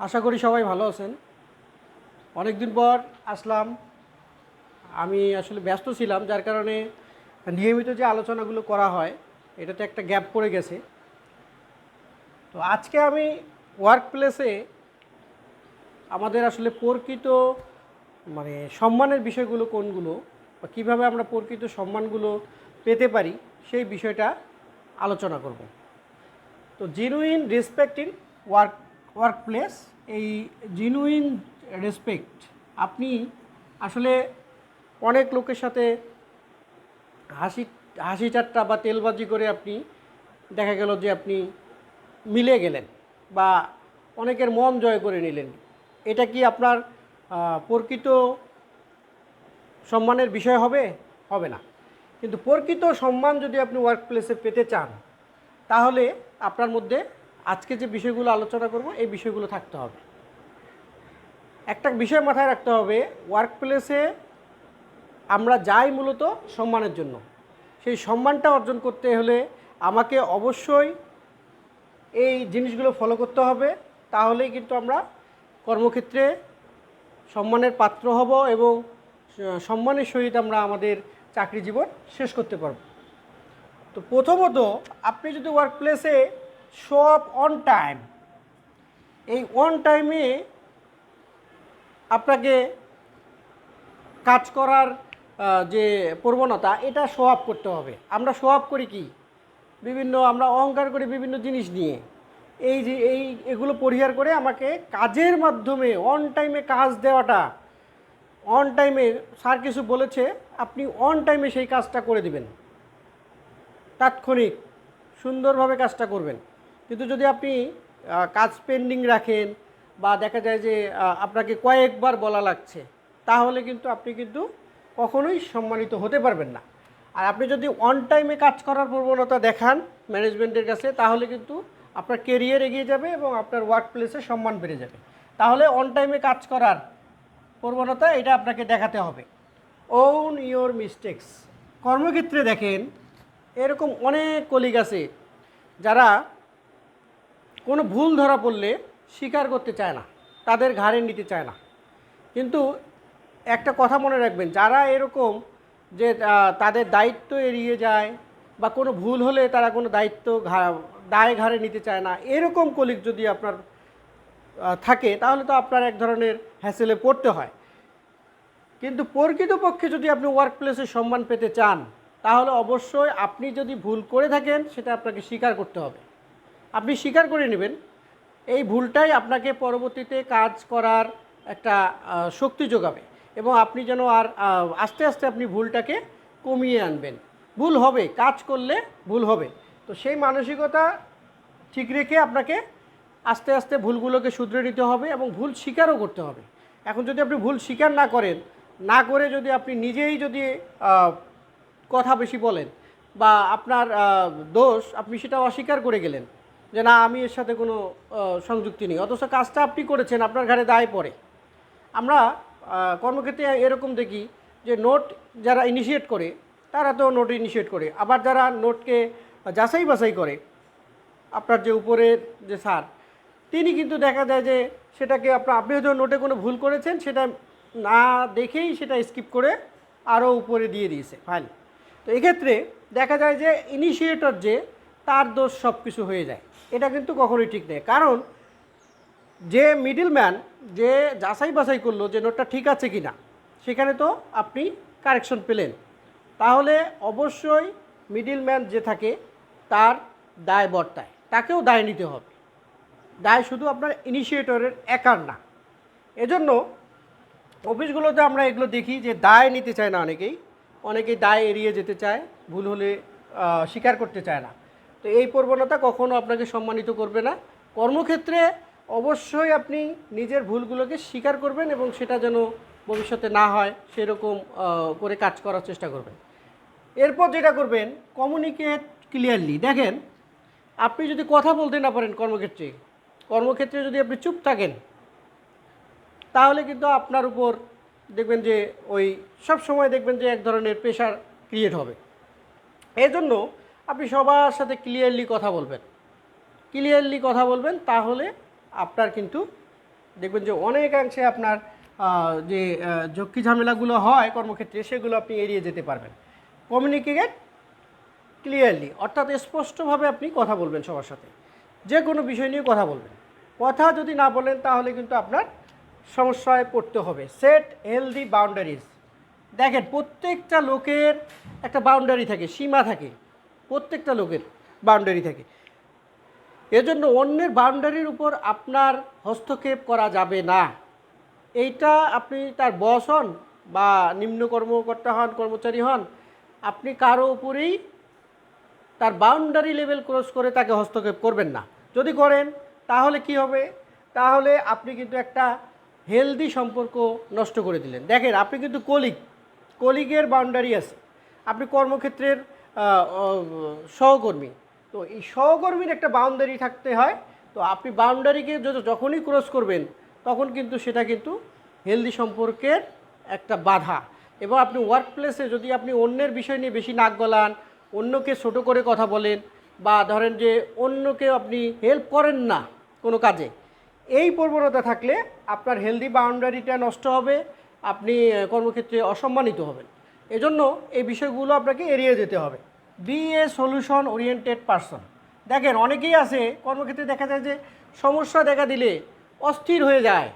আশা করি সবাই ভালো আছেন। অনেক দিন পর আসলাম। আমি আসলে ব্যস্ত ছিলাম, যার কারণে নিয়মিত যে আলোচনাগুলো করা হয়, এটাতে একটা গ্যাপ পড়ে গেছে। তো আজকে আমি ওয়ার্ক প্লেসে আমাদের আসলে প্রকৃত মানে সম্মানের বিষয়গুলো কোনগুলো বা কীভাবে আমরা প্রকৃত সম্মানগুলো পেতে পারি, সেই বিষয়টা আলোচনা করব। তো genuine respect in work work place এই জিনুইন রেসপেক্ট আপনি আসলে অনেক লোকের সাথে হাসি হাসি ঠাট্টা বা তেলবাজি করে আপনি দেখা গেল যে আপনি মিলে গেলেন বা অনেকের মন জয় করে নিলেন। এটা কি আপনার প্রকৃত সম্মানের বিষয় হবে? হবে না। কিন্তু প্রকৃত সম্মান যদি আপনি ওয়ার্ক প্লেসে পেতে চান, তাহলে আপনার মধ্যে আজকে যে বিষয়গুলো আলোচনা করব, এই বিষয়গুলো থাকতে হবে। একটা বিষয় মাথায় রাখতে হবে ওয়ার্ক প্লেসে আমরা যাই মূলত সম্মানের জন্য। সেই সম্মানটা অর্জন করতে হলে আমাকে অবশ্যই এই জিনিসগুলো ফলো করতে হবে। তাহলেই কিন্তু আমরা কর্মক্ষেত্রে সম্মানের পাত্র হব এবং সম্মানের সহিত আমরা আমাদের চাকরি জীবন শেষ করতে পারব। তো প্রথমত, আপনি যদি ওয়ার্ক প্লেসে শো আপ অন টাইম এই অন টাইমে আপনাকে কাজ করার যে প্রবণতা, এটা শো আপ করতে হবে। আমরা শো আপ করি কি? বিভিন্ন, আমরা অহংকার করি বিভিন্ন জিনিস নিয়ে। এই যে, এই, এগুলো পরিহার করে আমাকে কাজের মাধ্যমে অন টাইমে কাজ দেওয়াটা অন টাইমে স্যার কিছু বলেছে, আপনি অন টাইমে সেই কাজটা করে দিবেন। তাৎক্ষণিক, সুন্দরভাবে কাজটা করবেন। কিন্তু যদি আপনি কাজ পেন্ডিং রাখেন বা দেখা যায় যে আপনাকে কয়েকবার বলা লাগছে, তাহলে কিন্তু আপনি কিন্তু কখনোই সম্মানিত হতে পারবেন না। আর আপনি যদি অন টাইমে কাজ করার প্রবণতা দেখান ম্যানেজমেন্টের কাছে, তাহলে কিন্তু আপনার কেরিয়ার এগিয়ে যাবে এবং আপনার ওয়ার্ক প্লেসে সম্মান বেড়ে যাবে। তাহলে অন টাইমে কাজ করার প্রবণতা এটা আপনাকে দেখাতে হবে। ওন ইওর মিস্টেক্স কর্মক্ষেত্রে দেখেন, এরকম অনেক কলিগ আছে, যারা কোনো ভুল ধরা পড়লে স্বীকার করতে চায় না, তাদের ঘাড়ে নিতে চায় না। কিন্তু একটা কথা মনে রাখবেন, যারা এরকম যে তাদের দায়িত্ব এড়িয়ে যায় বা কোনো ভুল হলে তারা কোনো দায়িত্ব দায় ঘাড়ে নিতে চায় না, এরকম কলিগ যদি আপনার থাকে, তাহলে তো আপনার এক ধরনের হ্যাসেলে পড়তে হয়। কিন্তু প্রকৃতপক্ষে যদি আপনি ওয়ার্ক প্লেসে সম্মান পেতে চান, তাহলে অবশ্যই আপনি যদি ভুল করে থাকেন, সেটা আপনাকে স্বীকার করতে হবে। আপনি স্বীকার করে নেবেন, এই ভুলটাই আপনাকে পরবর্তীতে কাজ করার একটা শক্তি যোগাবে এবং আপনি যেন আর আস্তে আস্তে আপনি ভুলটাকে কমিয়ে আনবেন। ভুল হবে, কাজ করলে ভুল হবে। তো সেই মানসিকতা ঠিক রেখে আপনাকে আস্তে আস্তে ভুলগুলোকে শুধরে নিতে হবে এবং ভুল স্বীকারও করতে হবে। এখন যদি আপনি ভুল স্বীকার না করেন, না করে যদি আপনি নিজেই যদি কথা বেশি বলেন বা আপনার দোষ, আপনি সেটা অস্বীকার করে গেলেন যে না, আমি এর সাথে কোনো সংযুক্তি নেই। অথচ কাজটা আপনি করেছেন, আপনার ঘাড়ে দায় পড়ে। আমরা কর্মক্ষেত্রে এরকম দেখি যে নোট যারা ইনিশিয়েট করে, তারা তো নোট ইনিশিয়েট করে। আবার যারা নোটকে যাচাই বাছাই করে, আপনার যে উপরের যে স্যার, তিনি কিন্তু দেখা যায় যে সেটাকে আপনার আপনি হয়তো নোটে কোনো ভুল করেছেন, সেটা না দেখেই সেটা স্কিপ করে আরও উপরে দিয়ে দিয়েছে। ফাইল তো এক্ষেত্রে দেখা যায় যে ইনিশিয়েটর যে, তার দোষ সব কিছু হয়ে যায়। এটা কিন্তু কখনোই ঠিক নেই। কারণ যে মিডিলম্যান যে যাচাই বাছাই করল যে নোটটা ঠিক আছে কি না সেখানে তো আপনি কারেকশন পেলেন। তাহলে অবশ্যই মিডিলম্যান যে থাকে, তার দায় বর্তায় তাকেও দায় নিতে হবে। দায় শুধু আপনার ইনিশিয়েটরের একার না। এজন্য অফিসগুলোতে আমরা এগুলো দেখি যে দায় নিতে চায় না অনেকেই। অনেকেই দায় এড়িয়ে যেতে চায়, ভুল হলে স্বীকার করতে চায় না। তো এই প্রবণতা কখনো আপনাকে সম্মানিত করবে না। কর্মক্ষেত্রে অবশ্যই আপনি নিজের ভুলগুলোকে স্বীকার করবেন এবং সেটা যেন ভবিষ্যতে না হয়, সেরকম করে কাজ করার চেষ্টা করবেন। এরপর যেটা করবেন কমিউনিকেট ক্লিয়ারলি দেখেন, আপনি যদি কথা বলতে না পারেন কর্মক্ষেত্রে কর্মক্ষেত্রে যদি আপনি চুপ থাকেন, তাহলে কিন্তু আপনার উপর দেখবেন যে ওই সব সময় দেখবেন যে এক ধরনের প্রেশার ক্রিয়েট হবে। এই জন্য আপনি সবার সাথে ক্লিয়ারলি কথা বলবেন। ক্লিয়ারলি কথা বলবেন, তাহলে আপনার কিন্তু দেখবেন যে অনেকাংশে আপনার যে ঝক্কি ঝামেলাগুলো হয় কর্মক্ষেত্রে, সেগুলো আপনি এড়িয়ে যেতে পারবেন। কমিউনিকেট ক্লিয়ারলি অর্থাৎ স্পষ্টভাবে আপনি কথা বলবেন সবার সাথে। যে কোনো বিষয় নিয়ে কথা বলবেন। কথা যদি না বলেন, তাহলে কিন্তু আপনার সমস্যায় পড়তে হবে। সেট হেলদি বাউন্ডারিজ দেখেন, প্রত্যেকটা লোকের একটা বাউন্ডারি থাকে, সীমা থাকে। প্রত্যেকটা লোকের বাউন্ডারি থাকে। এজন্য অন্যের বাউন্ডারির উপর আপনার হস্তক্ষেপ করা যাবে না। এইটা আপনি তার বস হন বা নিম্ন কর্মকর্তা হন, কর্মচারী হন, আপনি কারও উপরেই তার বাউন্ডারি লেভেল ক্রস করে তাকে হস্তক্ষেপ করবেন না। যদি করেন, তাহলে কি হবে? তাহলে আপনি কিন্তু একটা হেলদি সম্পর্ক নষ্ট করে দিলেন। দেখেন, আপনি কিন্তু কলিগ কলিগের বাউন্ডারি আছে। আপনি কর্মক্ষেত্রের সহকর্মী। তো এই সহকর্মীর একটা বাউন্ডারি থাকতে হয়। তো আপনি বাউন্ডারিকে যখনই ক্রস করবেন, তখন কিন্তু সেটা কিন্তু হেলদি সম্পর্কের একটা বাধা। এবং আপনি ওয়ার্ক প্লেসে যদি আপনি অন্যের বিষয় নিয়ে বেশি নাক গলান, অন্যকে ছোট করে কথা বলেন, বা ধরেন যে অন্যকে আপনি হেল্প করেন না কোনো কাজে, এই প্রবণতা থাকলে আপনার হেলদি বাউন্ডারিটা নষ্ট হবে, আপনি কর্মক্ষেত্রে অসম্মানিত হবেন। এজন্য এই বিষয়গুলো আপনাকে এড়িয়ে যেতে হবে। Be a solution oriented person দেখেন, অনেকেই আছে, কর্মক্ষেত্রে দেখা যায় যে সমস্যা দেখা দিলে অস্থির হয়ে যায়।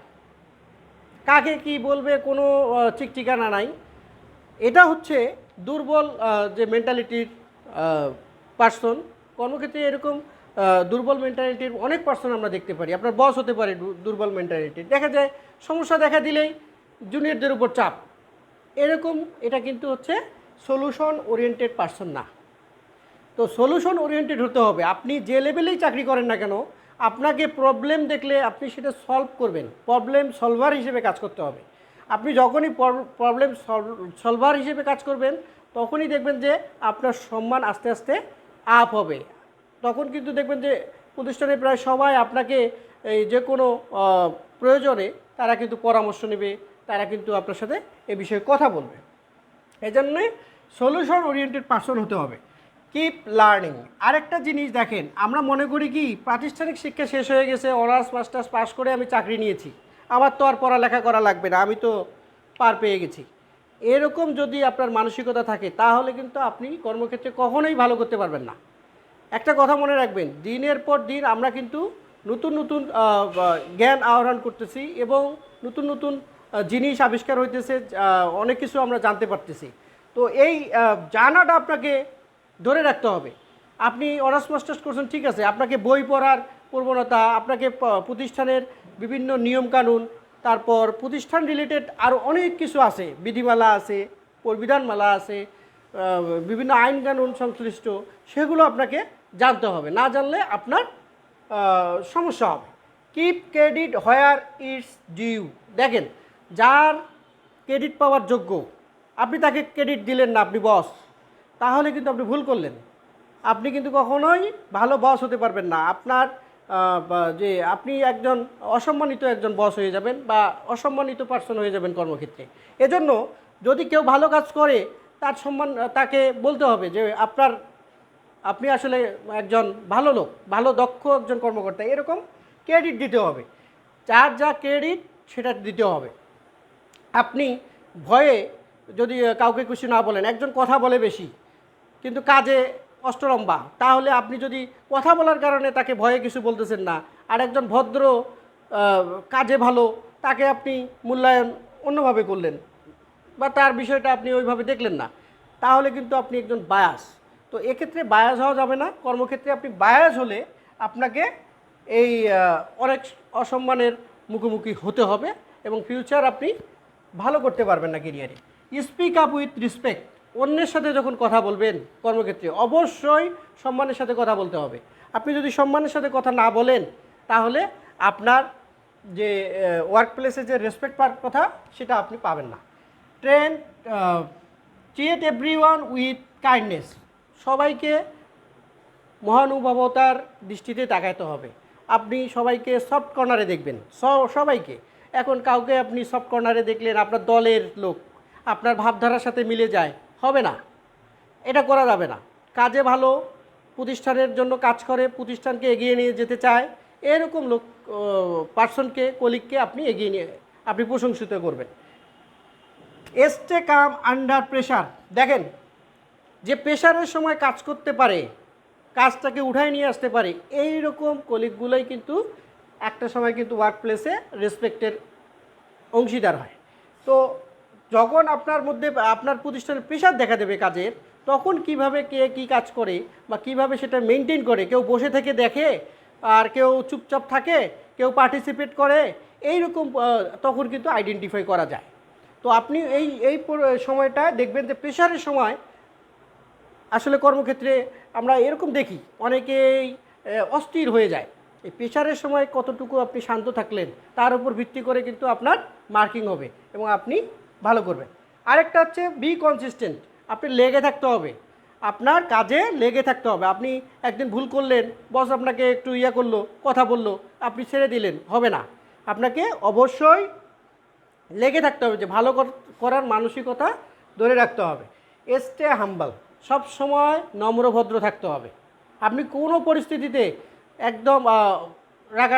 কাকে কি বলবে কোনো ঠিক ঠিকানা নাই। এটা হচ্ছে দুর্বল যে মেন্টালিটির পার্সন কর্মক্ষেত্রে এরকম দুর্বল মেন্টালিটির অনেক পার্সন আমরা দেখতে পারি। আপনার বস হতে পারে দুর্বল মেন্টালিটির দেখা যায়, সমস্যা দেখা দিলেই জুনিয়রদের উপর চাপ। এরকম এটা কিন্তু হচ্ছে সলিউশন ওরিয়েন্টেড পার্সন না। তো সলিউশন ওরিয়েন্টেড হতে হবে। আপনি যে লেভেলেই চাকরি করেন না কেন, আপনাকে প্রবলেম দেখলে আপনি সেটা সলভ করবেন। প্রবলেম সলভার হিসেবে কাজ করতে হবে। আপনি যখনই প্রবলেম সলভার হিসেবে কাজ করবেন, তখনই দেখবেন যে আপনার সম্মান আস্তে আস্তে আপ হবে। তখন কিন্তু দেখবেন যে প্রতিষ্ঠানে প্রায় সবাই আপনাকে এই যে কোনো প্রয়োজনে তারা কিন্তু পরামর্শ নেবে তারা কিন্তু আপনার সাথে এ বিষয়ে কথা বলবে। এই জন্যে সলিউশন ওরিয়েন্টেড পার্সন হতে হবে। কিপ লার্নিং আরেকটা জিনিস দেখেন, আমরা মনে করি কি, প্রাতিষ্ঠানিক শিক্ষা শেষ হয়ে গেছে অনার্স মাস্টার্স পাস করে আমি চাকরি নিয়েছি। আমার তো আর পড়ালেখা করা লাগবে না, আমি তো পার পেয়ে গেছি। এরকম যদি আপনার মানসিকতা থাকে, তাহলে কিন্তু আপনি কর্মক্ষেত্রে কখনোই ভালো করতে পারবেন না। একটা কথা মনে রাখবেন, দিনের পর দিন আমরা কিন্তু নতুন নতুন জ্ঞান আহরণ করতেছি এবং নতুন নতুন জিনিস আবিষ্কার হইতেছে অনেক কিছু আমরা জানতে পারতেছি। তো এই জানাটা আপনাকে ধরে রাখতে হবে। আপনি অনার্স মাস্টার্স করছেন, ঠিক আছে, আপনাকে বই পড়ার প্রবণতা, আপনাকে প্রতিষ্ঠানের বিভিন্ন নিয়মকানুন, তারপর প্রতিষ্ঠান রিলেটেড আরও অনেক কিছু আছে, বিধিমালা আছে বিধানমালা আছে বিভিন্ন আইন কানুন সংশ্লিষ্ট, সেগুলো আপনাকে জানতে হবে। না জানলে আপনার সমস্যা হবে। Keep credit where it's due দেখেন যার ক্রেডিট পাওয়ার যোগ্য, আপনি তাকে ক্রেডিট দিলেন না, আপনি বস। তাহলে কিন্তু আপনি ভুল করলেন। আপনি কিন্তু কখনোই ভালো বস হতে পারবেন না। আপনার যে আপনি একজন অসম্মানিত একজন বস হয়ে যাবেন বা অসম্মানিত পার্সন হয়ে যাবেন কর্মক্ষেত্রে। এজন্য যদি কেউ ভালো কাজ করে, তার সম্মান, তাকে বলতে হবে যে আপনার, আপনি আসলে একজন ভালো লোক, ভালো দক্ষ একজন কর্মকর্তা, এরকম ক্রেডিট দিতে হবে। যার যা ক্রেডিট, সেটা দিতে হবে। আপনি ভয়ে যদি কাউকে কিছু না বলেন, একজন কথা বলে বেশি, কিন্তু কাজে অষ্টলম্বা, তাহলে আপনি যদি কথা বলার কারণে তাকে ভয়ে কিছু বলতেছেন না, আর একজন ভদ্র কাজে ভালো, তাকে আপনি মূল্যায়ন অন্যভাবে করলেন, বা তার বিষয়টা আপনি ওইভাবে দেখলেন না, তাহলে কিন্তু আপনি একজন বায়াস। তো এক্ষেত্রে বায়াস হওয়া যাবে না, কর্মক্ষেত্রে আপনি বায়াস হলে আপনাকে এই অনেক অসম্মানের মুখোমুখি হতে হবে এবং ফিউচার আপনি ভালো করতে পারবেন না কেরিয়ারে। স্পিক আপ উইথ রেসপেক্ট অন্যের সাথে যখন কথা বলবেন কর্মক্ষেত্রে, অবশ্যই সম্মানের সাথে কথা বলতে হবে। আপনি যদি সম্মানের সাথে কথা না বলেন, তাহলে আপনার যে ওয়ার্ক প্লেসে যে রেসপেক্ট পাওয়ার কথা, সেটা আপনি পাবেন না। Train treat everyone with kindness সবাইকে মহানুভবতার দৃষ্টিতে তাকাইতে হবে। আপনি সবাইকে সফট কর্নারে দেখবেন। সবাইকে। এখন কাউকে আপনি সফট কর্নারে দেখলেন, আপনার দলের লোক, আপনার ভাবধারার সাথে মিলে যায়, হবে না। এটা করা যাবে না। কাজে ভালো, প্রতিষ্ঠানের জন্য কাজ করে, প্রতিষ্ঠানকে এগিয়ে নিয়ে যেতে চায়, এরকম লোক পার্সনকে, কলিগকে আপনি এগিয়ে নিয়ে, আপনি প্রশংসিত করবেন। Stay calm under pressure. দেখেন, যে প্রেশারের সময় কাজ করতে পারে, কাজটাকে উঠায় নিয়ে আসতে পারে এই রকম কলিগগুলোই কিন্তু একটা সময় কিন্তু ওয়ার্ক প্লেসে রেসপেক্টের অংশীদার হয়। তো যখন আপনার মধ্যে, আপনার প্রতিষ্ঠানের প্রেশার দেখা দেবে কাজের, তখন কীভাবে কে কি কাজ করে বা কীভাবে সেটা মেনটেন করে? কেউ বসে থেকে দেখে আর কেউ চুপচাপ থাকে, কেউ পার্টিসিপেট করে এই রকম তখন কিন্তু আইডেন্টিফাই করা যায়। তো আপনি এই এই সময়টা দেখবেন যে প্রেশারের সময় আসলে কর্মক্ষেত্রে আমরা এরকম দেখি, অনেকেই অস্থির হয়ে যায়। এই প্রেশারের সময় কতটুকু আপনি শান্ত থাকলেন, তার উপর ভিত্তি করে কিন্তু আপনার মার্কিং হবে এবং আপনি ভালো করবেন। আরেকটা হচ্ছে বি কনসিস্টেন্ট আপনি লেগে থাকতে হবে। আপনার কাজে লেগে থাকতে হবে। আপনি একদিন ভুল করলেন বস আপনাকে একটু ইয়ে করল, কথা বলল, আপনি ছেড়ে দিলেন, হবে না। আপনাকে অবশ্যই লেগে থাকতে হবে যে ভালো কর- করার মানসিকতা ধরে রাখতে হবে। স্টে হাম্বাল সব সময় নম্রভদ্র থাকতে হবে। আপনি কোনো পরিস্থিতিতে একদম রাগা